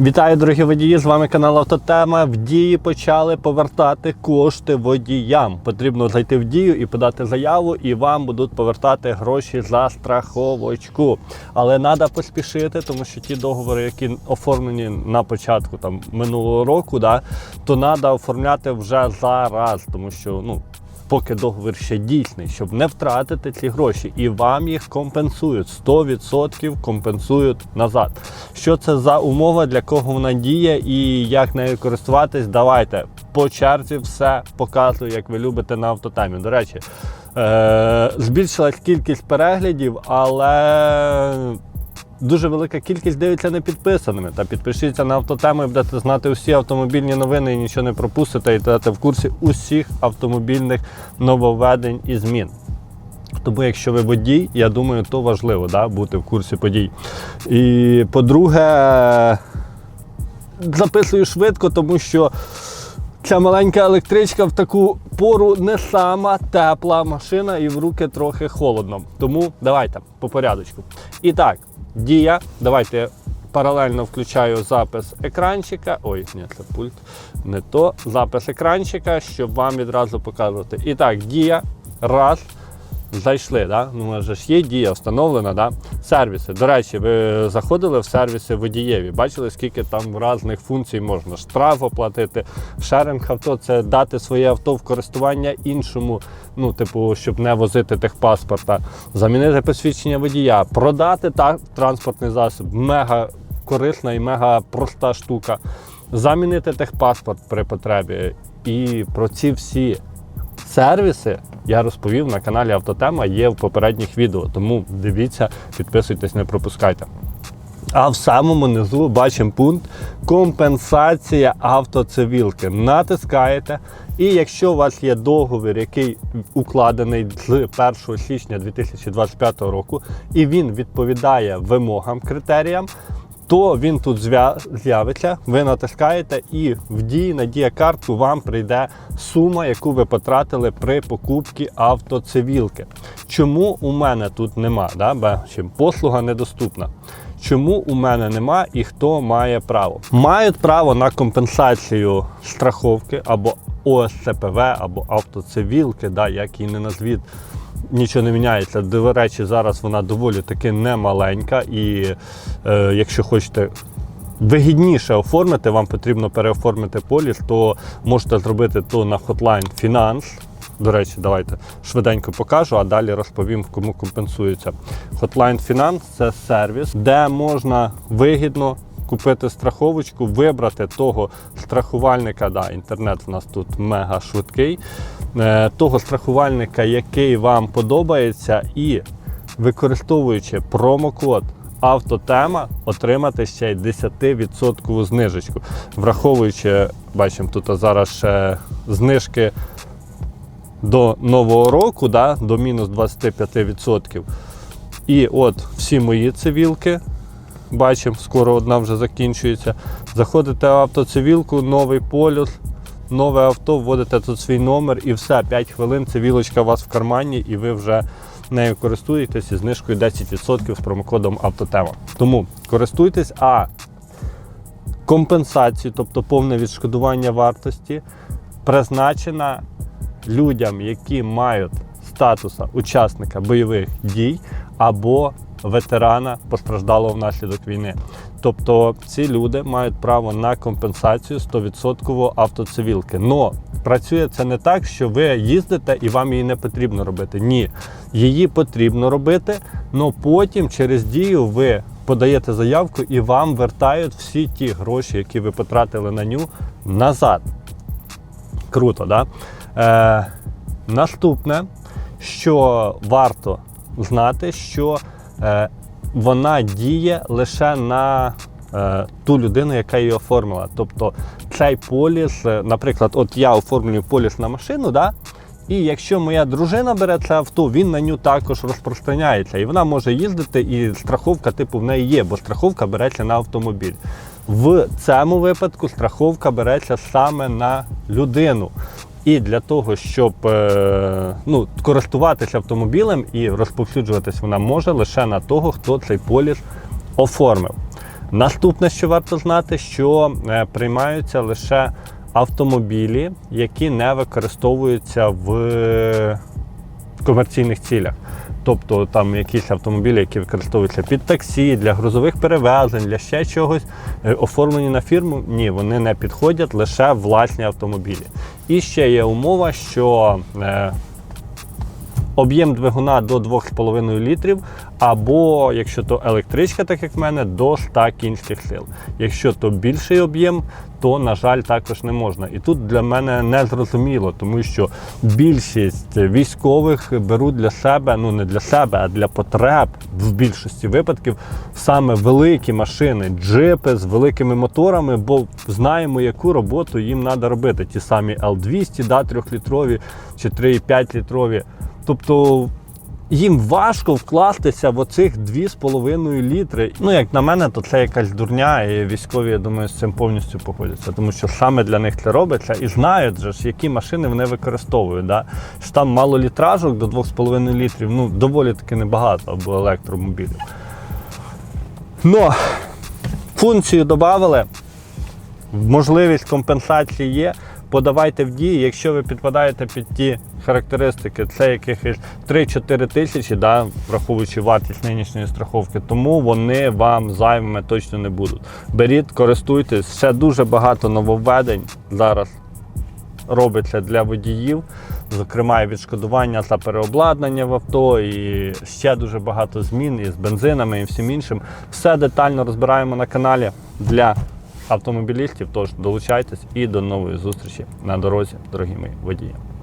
Вітаю, дорогі водії! З вами канал Автотема. В дії почали повертати кошти водіям. Потрібно зайти в дію і подати заяву, і вам будуть повертати гроші за страховочку. Але треба поспішити, тому що ті договори, які оформлені на початку там минулого року, да, то треба оформляти вже зараз, тому що ну. Поки договір ще дійсний, щоб не втратити ці гроші, і вам їх компенсують 100% компенсують назад. Що це за умова, для кого вона діє і як нею користуватись? Давайте по черзі все показую, як ви любите на автотемі. До речі, е- збільшилась кількість переглядів, але дуже велика кількість дивиться не підписаними. Та підпишіться на автотему і будете знати усі автомобільні новини і нічого не пропустите, і будете в курсі усіх автомобільних нововведень і змін. Тому, якщо ви водій, я думаю, то важливо да, бути в курсі подій. І по-друге, записую швидко, тому що ця маленька електричка в таку пору не сама тепла машина і в руки трохи холодно. Тому давайте по порядочку. І так, дія. Давайте паралельно включаю запис екранчика. Ой, ні, це пульт. Не то. Запис екранчика, щоб вам відразу показувати. І так, дія. Раз. Зайшли, да? ну, у нас же ж є дія встановлена, да? сервіси. До речі, ви заходили в сервіси водієві, бачили, скільки там різних функцій можна. Штраф оплатити, шеринг авто це дати своє авто в користування іншому, ну, типу, щоб не возити техпаспорта, замінити посвідчення водія, продати та, транспортний засіб. Мега корисна і мега проста штука. Замінити техпаспорт при потребі. І про ці всі сервіси я розповів на каналі Автотема, є в попередніх відео. Тому дивіться, підписуйтесь, не пропускайте. А в самому низу бачимо пункт компенсація автоцивілки. Натискаєте, і якщо у вас є договір, який укладений з 1 січня 2025 року, і він відповідає вимогам, критеріям, то він тут з'явиться, ви натискаєте і в дії на дія-картку вам прийде сума, яку ви потратили при покупці автоцивілки. Чому у мене тут нема? Да? Бачимо, послуга недоступна. Чому у мене нема і хто має право? Мають право на компенсацію страховки або ОСЦПВ, або автоцивілки, да, як її не назвіть нічого не міняється. До речі, зараз вона доволі таки немаленька, і е, якщо хочете. Вигідніше оформити, вам потрібно переоформити поліс, то можете зробити то на Hotline Finance. До речі, давайте швиденько покажу, а далі розповім, кому компенсується. Hotline Finance це сервіс, де можна вигідно купити страховочку, вибрати того страхувальника. Да, інтернет у нас тут мега швидкий. е, Того страхувальника, який вам подобається, і використовуючи промокод Автотема, отримати ще й 10% знижечку. Враховуючи, бачимо, тут зараз ще знижки до нового року, да, до мінус 25%. І от всі мої цивілки, бачимо, скоро одна вже закінчується. Заходите в автоцивілку, новий полюс, нове авто, вводите тут свій номер і все, 5 хвилин цивілочка у вас в кармані, і ви вже нею користуєтесь із знижкою 10% з промокодом Автотема. Тому користуйтесь, а компенсацію, тобто повне відшкодування вартості, призначена людям, які мають статуса учасника бойових дій або ветерана постраждалого внаслідок війни. Тобто ці люди мають право на компенсацію 100% автоцивілки. Но працює це не так, що ви їздите і вам її не потрібно робити. Ні, її потрібно робити, але потім через дію ви подаєте заявку і вам вертають всі ті гроші, які ви потратили на ню, назад. Круто, да? Е, наступне, що варто знати, що вона діє лише на е, ту людину, яка її оформила. Тобто цей поліс, е, наприклад, от я оформлюю поліс на машину, да? і якщо моя дружина бере це авто, він на ню також розпространяється. І вона може їздити, і страховка типу в неї є, бо страховка береться на автомобіль. В цьому випадку страховка береться саме на людину. І для того, щоб е, ну, користуватися автомобілем і розповсюджуватись вона може лише на того, хто цей поліс оформив. Наступне, що варто знати, що е, приймаються лише автомобілі, які не використовуються в комерційних цілях. Тобто там якісь автомобілі, які використовуються під таксі, для грузових перевезень, для ще чогось, е, оформлені на фірму, ні, вони не підходять лише власні автомобілі. І ще є умова, що е, об'єм двигуна до 2,5 літрів, або якщо то електричка, так як в мене, до 100 кінських сил. Якщо то більший об'єм, то на жаль також не можна. І тут для мене не зрозуміло, тому що більшість військових беруть для себе, ну не для себе, а для потреб в більшості випадків саме великі машини, джипи з великими моторами, бо знаємо, яку роботу їм треба робити. Ті самі L200, да, 3-літрові чи 3,5 літрові. Тобто їм важко вкластися в оцих 2,5 літри. Ну, як на мене, то це якась дурня, і військові, я думаю, з цим повністю погодяться, тому що саме для них це робиться і знають, же ж, які машини вони використовують. Да? Що там мало літражок до 2,5 літрів, ну доволі таки небагато або електромобілів. Но функцію додали, можливість компенсації є. Подавайте в дії, якщо ви підпадаєте під ті характеристики, це якихось 3-4 тисячі, да, враховуючи вартість нинішньої страховки, тому вони вам зайвими точно не будуть. Беріть, користуйтесь, ще дуже багато нововведень зараз робиться для водіїв. Зокрема, і відшкодування за переобладнання в авто, і ще дуже багато змін із бензинами і всім іншим. Все детально розбираємо на каналі для автомобілістів. Тож долучайтесь і до нової зустрічі на дорозі, дорогі мої водії.